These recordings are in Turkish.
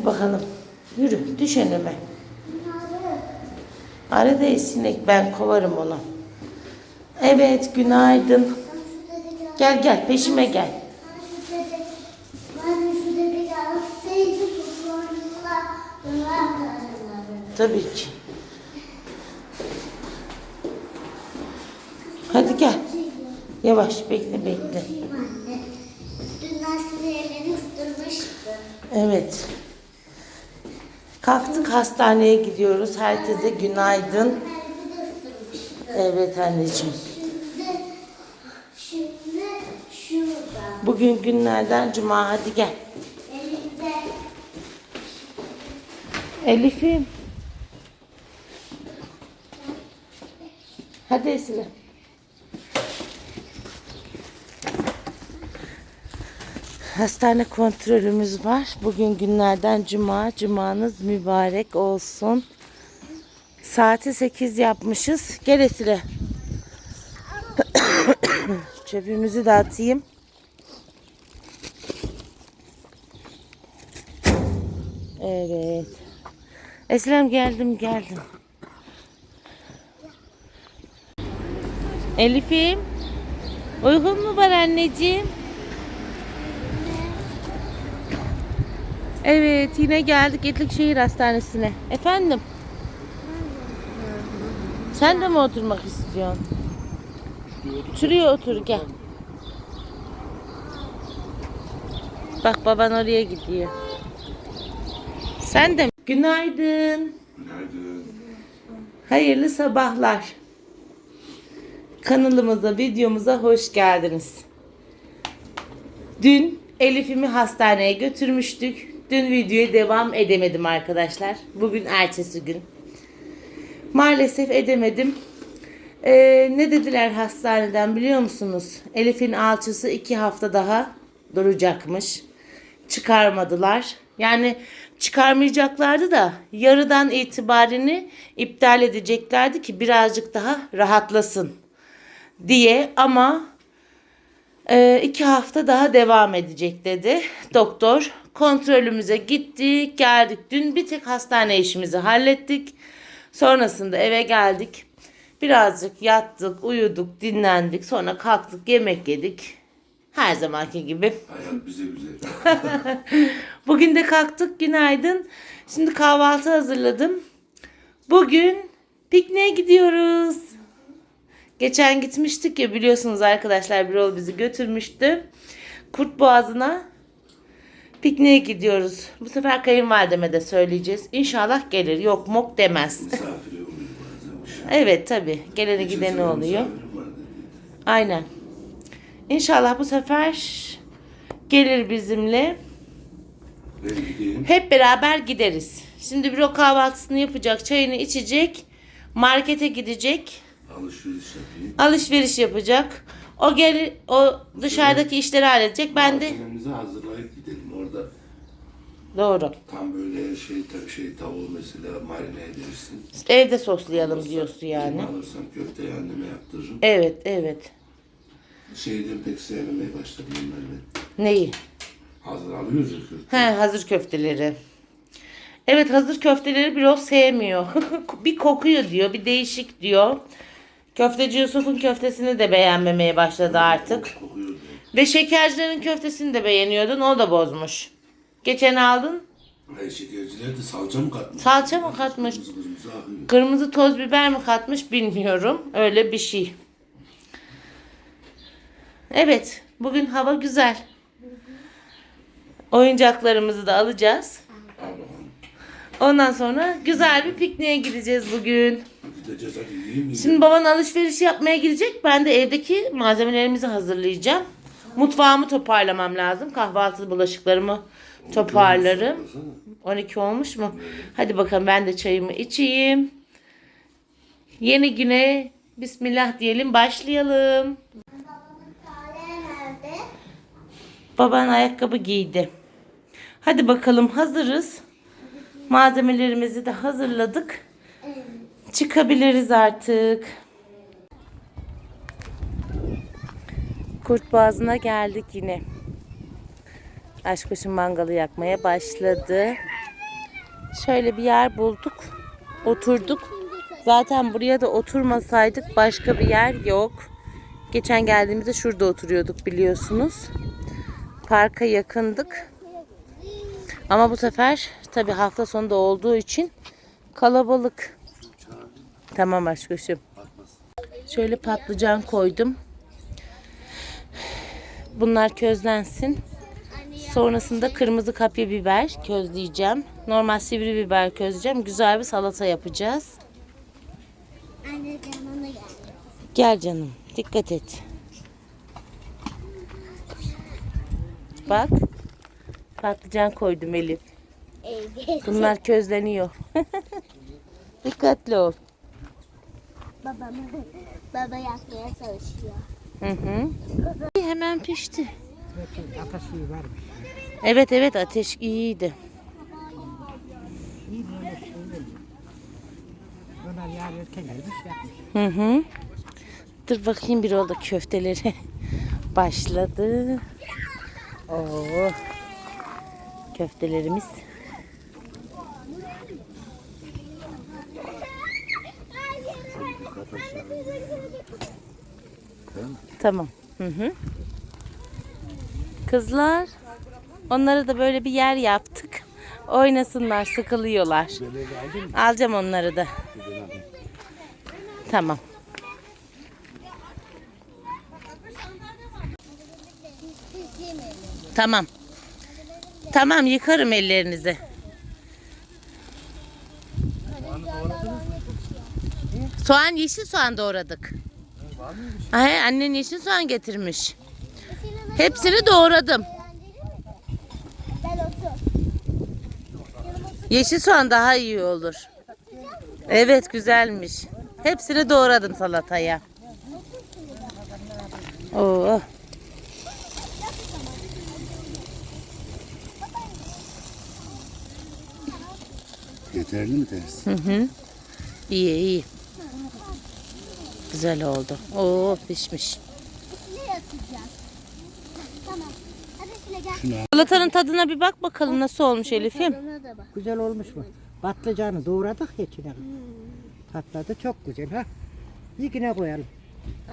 Hadi bakalım. Yürü düş önüme. Arada sinek ben kovarım onu. Evet günaydın. Gel gel peşime gel. Tabii ki. Hadi gel. Yavaş bekle bekle. Dünden sizi ellerini ısıtırmıştı. Evet. Kalktık hastaneye gidiyoruz. Herkese günaydın. Evet anneciğim. Bugün günlerden cuma hadi gel. Elif'im. Hadi Esra. Hastane kontrolümüz var. Bugün günlerden cuma. Cumanız mübarek olsun. Saati 8 yapmışız. Gel. Çöpümüzü de atayım. Evet. Eslem geldim geldim. Elif'im. Uygun mu var anneciğim? Evet yine geldik Etlikşehir Hastanesi'ne. Efendim? Sen de mi oturmak istiyorsun? Şuraya otur gel. Bak baban oraya gidiyor. Sen de mi? Günaydın. Günaydın. Hayırlı sabahlar. Kanalımıza, videomuza hoş geldiniz. Dün Elif'imi hastaneye götürmüştük. Dün videoya devam edemedim arkadaşlar. Bugün ertesi gün. Maalesef edemedim. Ee, ne dediler hastaneden biliyor musunuz? Elif'in alçısı iki hafta daha duracakmış. Çıkarmadılar. Yani çıkarmayacaklardı da yarıdan itibarını iptal edeceklerdi ki birazcık daha rahatlasın diye ama e, iki hafta daha devam edecek dedi doktor. Kontrolümüze gittik geldik. Dün bir tek hastane işimizi hallettik. Sonrasında eve geldik. Birazcık yattık, uyuduk, dinlendik. Sonra kalktık, yemek yedik. Her zamanki gibi. Hayat bize güzel. Bugün de kalktık günaydın. Şimdi kahvaltı hazırladım. Bugün pikniğe gidiyoruz. Geçen gitmiştik ya biliyorsunuz arkadaşlar bir yol bizi götürmüştü. Kurt Boğazı'na. Pikniğe gidiyoruz. Bu sefer kayınvalideme de söyleyeceğiz. İnşallah gelir. Yok mok demez. Misafiri oluyor bazen. evet tabi. Geleni gideni sene oluyor. misafirim var dedi. Aynen. İnşallah bu sefer gelir bizimle. Ben gideyim. Hep beraber gideriz. Şimdi bir o kahvaltısını yapacak, çayını içecek, markete gidecek, Alışveriş yapayım. alışveriş yapacak. O gel o dışarıdaki işleri halledecek. Ben de Malzememizi hazırlayıp gidelim. Doğru. tam böyle şey ta- şey tavuğu mesela marine edersin. Evde soslayalım diyorsun yani. Benim alırsam köfteyi anneme yaptırırım. Evet, evet. Şeyden pek sevmemeye başladım ben. Neyi? Hazır alıyoruz ya köfte. He, hazır köfteleri. Evet, hazır köfteleri bir o sevmiyor. bir kokuyor diyor, bir değişik diyor. Köfteci Yusuf'un köftesini de beğenmemeye başladı artık. Kokuyor diyor. Ve şekercilerin köftesini de beğeniyordun. O da bozmuş. Geçen aldın. Hayır şekerciler de salça mı katmış? Salça mı katmış? Kırmızı kırmızı akıyor. Kırmızı toz biber mi katmış bilmiyorum. Öyle bir şey. Evet. Bugün hava güzel. Oyuncaklarımızı da alacağız. Ondan sonra güzel bir pikniğe gideceğiz bugün. Gideceğiz hadi yiyeyim mi? Şimdi baban alışveriş yapmaya gidecek. Ben de evdeki malzemelerimizi hazırlayacağım. Mutfağımı toparlamam lazım. Kahvaltı bulaşıklarımı toparlarım. 12 olmuş mu? Hadi bakalım ben de çayımı içeyim. Yeni güne Bismillah diyelim başlayalım. Baban ayakkabı giydi. Hadi bakalım hazırız. Malzemelerimizi de hazırladık. Çıkabiliriz artık. Kurt Boğazı'na geldik yine. Aşkuş'un mangalı yakmaya başladı. Şöyle bir yer bulduk. Oturduk. Zaten buraya da oturmasaydık başka bir yer yok. Geçen geldiğimizde şurada oturuyorduk biliyorsunuz. Parka yakındık. Ama bu sefer tabi hafta sonunda olduğu için kalabalık. Tamam aşkışım. Şöyle patlıcan koydum. Bunlar közlensin. Sonrasında kırmızı kapya biber közleyeceğim. Normal sivri biber közleyeceğim. Güzel bir salata yapacağız. Anne canına gel. Gel canım. Dikkat et. Bak. Patlıcan koydum Elif. Bunlar közleniyor. Dikkatli ol. Babamı, baba yakmaya çalışıyor. Hı hı. Hemen pişti. Evet evet ateş iyiydi. Hı hı. Dur bakayım bir oldu köfteleri başladı. Oo. Köftelerimiz. Tamam. Hı hı. Kızlar, onlara da böyle bir yer yaptık. Oynasınlar, sıkılıyorlar. Alacağım onları da. Tamam. Tamam. Tamam yıkarım ellerinizi. Soğan yeşil soğan doğradık. Ay, annen yeşil soğan getirmiş. Hepsini doğradım. Ben otur. Yeşil soğan daha iyi olur. Evet güzelmiş. Hepsini doğradım salataya. Oo. Yeterli mi teyze? Hı hı. İyi iyi. Güzel oldu. Oo pişmiş. Salatanın tadına bir bak bakalım nasıl olmuş Elif'im. Güzel olmuş mu? Patlıcanı doğradık ya içine. Patladı çok güzel ha. Yine koyalım.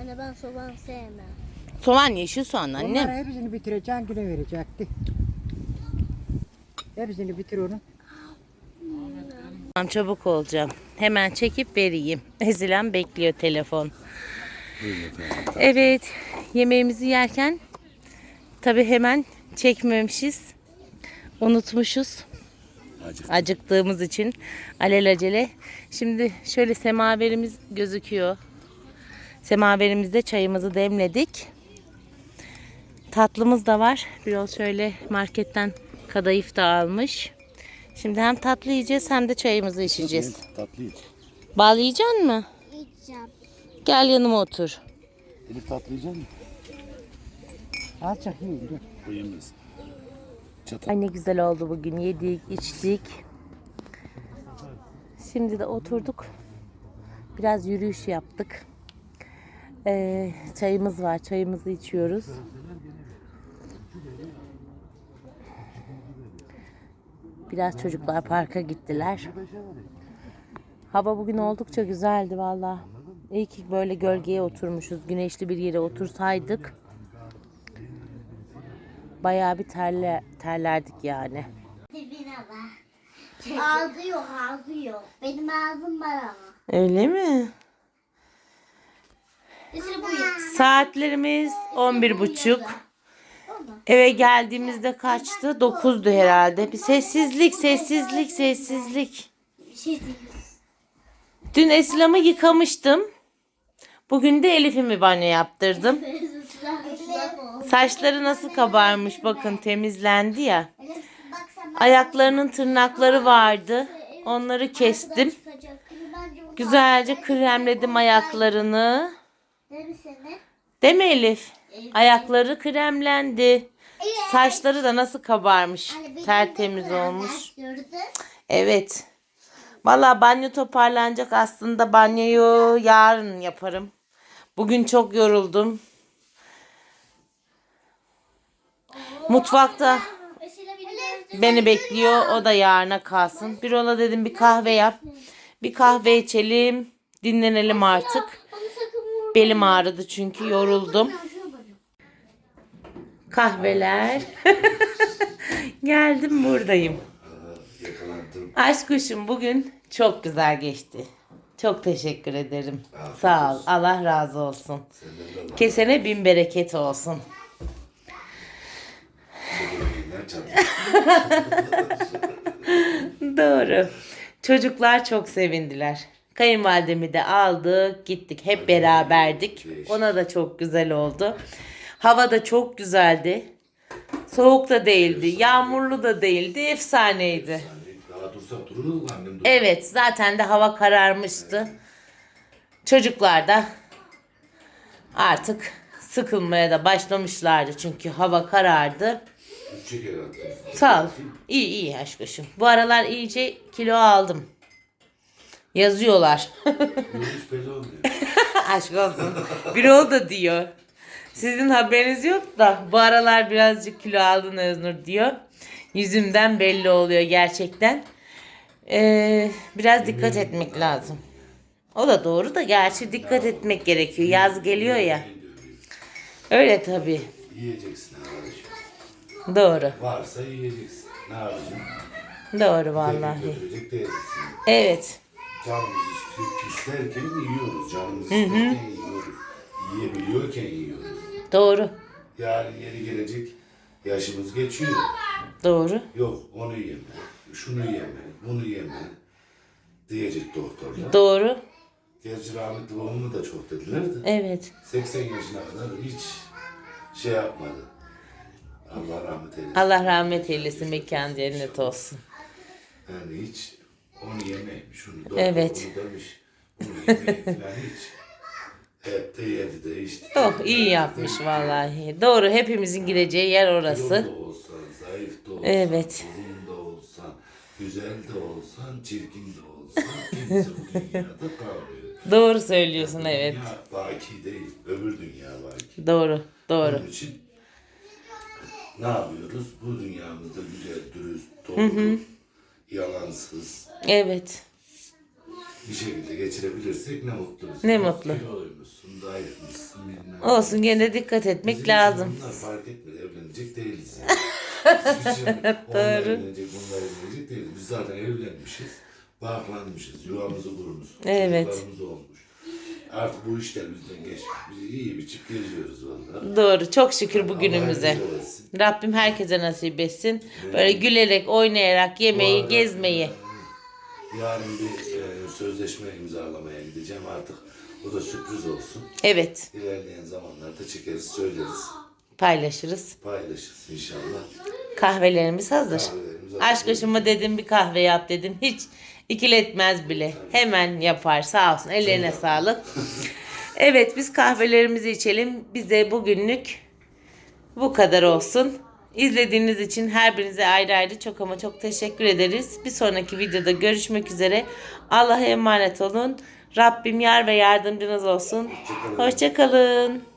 Anne ben soğan sevmem. Soğan yeşil soğan Onları annem. hepsini bitireceksin yine verecekti. Hepsini bitir onu. Tamam çabuk olacağım. Hemen çekip vereyim. Ezilen bekliyor telefon. Evet yemeğimizi yerken tabi hemen çekmemişiz. unutmuşuz. Acık. Acıktığımız için alelacele. Şimdi şöyle semaverimiz gözüküyor. Semaverimizde çayımızı demledik. Tatlımız da var. Biraz şöyle marketten kadayıf da almış. Şimdi hem tatlı yiyeceğiz hem de çayımızı içeceğiz. Tatlı iç. Bal yiyecek mi? İçeceğim. Gel yanıma otur. Elif tatlı yiyecek misin? Azıcık yiyin dur. O yemez. Çatal. Ay ne güzel oldu bugün. Yedik, içtik. Şimdi de oturduk. Biraz yürüyüş yaptık. Ee, çayımız var. Çayımızı içiyoruz. Biraz çocuklar parka gittiler. Hava bugün oldukça güzeldi valla. İyi ki böyle gölgeye oturmuşuz. Güneşli bir yere otursaydık. Bayağı bir terle, terlerdik yani. Ağzı yok ağzı yok. Benim ağzım var ama. Öyle mi? Saatlerimiz 11 buçuk. Eve geldiğimizde kaçtı? 9'du herhalde. Bir sessizlik, sessizlik, sessizlik. Şey. Dün Eslam'ı yıkamıştım. Bugün de Elif'imi banyo yaptırdım. Saçları nasıl kabarmış bakın temizlendi ya. Ayaklarının tırnakları vardı. Onları kestim. Güzelce kremledim ayaklarını. Değil mi Elif? Ayakları kremlendi. Saçları da nasıl kabarmış. Tertemiz olmuş. Evet. Valla banyo toparlanacak aslında banyoyu yarın yaparım. Bugün çok yoruldum. Mutfakta beni bekliyor. O da yarına kalsın. Bir ola dedim bir kahve yap. Bir kahve içelim. Dinlenelim artık. Belim ağrıdı çünkü yoruldum. Kahveler. Geldim buradayım. Aşk kuşum bugün çok güzel geçti. Çok teşekkür ederim. Sağ ol. Allah razı olsun. Kesene bin bereket olsun. Doğru. Çocuklar çok sevindiler. Kayınvalidemi de aldık, gittik. Hep beraberdik. Ona da çok güzel oldu. Hava da çok güzeldi. Soğuk da değildi, yağmurlu da değildi, efsaneydi. Daha dursak dururuz annem dur. Evet, zaten de hava kararmıştı. Çocuklar da artık sıkılmaya da başlamışlardı çünkü hava karardı. Sağ ol. İyi iyi aşkışım. Bu aralar iyice kilo aldım. Yazıyorlar. Aşk olsun. Bir ol da diyor. Sizin haberiniz yok da bu aralar birazcık kilo aldın Öznur diyor. Yüzümden belli oluyor gerçekten. Ee, biraz dikkat etmek lazım. O da doğru da gerçi dikkat etmek gerekiyor. Yaz geliyor ya. Öyle tabii. Yiyeceksin arkadaşım. Doğru. Varsa yiyeceksin. Ne yapacaksın? Doğru vallahi. Götürecek. Evet. Canımız istiyor, isterken yiyoruz. Canımız isterken yiyoruz. Yiyebiliyorken yiyoruz. Doğru. Yarın yeri gelecek yaşımız geçiyor. Doğru. Yok onu yeme, şunu yeme, bunu yeme diyecek doktorlar. Doğru. Gerçi rahmetli babamı da çok dediler de. Evet. 80 yaşına kadar hiç şey yapmadı. Allah rahmet eylesin. Allah rahmet eylesin. Mekan cennet olsun. Yani hiç onu yeme, şunu doktor Evet. bunu demiş. Bunu yeme falan hiç. Hep de yedi de içti. Oh iyi yapmış vallahi. Doğru hepimizin gideceği yer orası. da olsan, zayıf da olsan, Evet. uzun da olsan, güzel de olsan, çirkin de olsan kimse bu dünyada kalmıyor. Doğru söylüyorsun evet. Dünya baki değil, öbür dünya baki. Doğru. Doğru. Onun için ne yapıyoruz? Bu dünyamızda güzel, dürüst, doğru, yalansız Evet. bir şekilde geçirebilirsek ne mutlu bize. Ne mutlu. Kiloymuşsun, zayıfmışsın, bilmem. ne. Olsun gene dikkat etmek Bizim lazım. Bunlar fark etmedi, evlenecek değiliz. Yani. Onlar evlenecek, bunlar evlenecek değiliz. Biz zaten evlenmişiz, bağlanmışız, yuvamızı kurmuşuz, Evet. çocuklarımız olmuş. Artık bu işler bizden geçmiş. Biz iyi biçip geziyoruz vallahi. Doğru. Çok şükür bugünümüze. Rabbim herkese nasip etsin. Böyle gülerek, oynayarak, yemeyi, arada, gezmeyi. Yarın bir e, sözleşme imzalamaya gideceğim artık. O da sürpriz olsun. Evet. İlerleyen zamanlarda çekeriz, söyleriz, Paylaşırız. paylaşırız inşallah. Kahvelerimiz hazır. Kahvelerimiz hazır. Aşk aşıma dedim bir kahve yap dedim. Hiç ikiletmez bile. Hemen yapar. Sağ olsun. Ellerine sağlık. Evet biz kahvelerimizi içelim. Bize bugünlük bu kadar olsun. İzlediğiniz için her birinize ayrı ayrı çok ama çok teşekkür ederiz. Bir sonraki videoda görüşmek üzere. Allah'a emanet olun. Rabbim yar ve yardımcınız olsun. Hoşçakalın.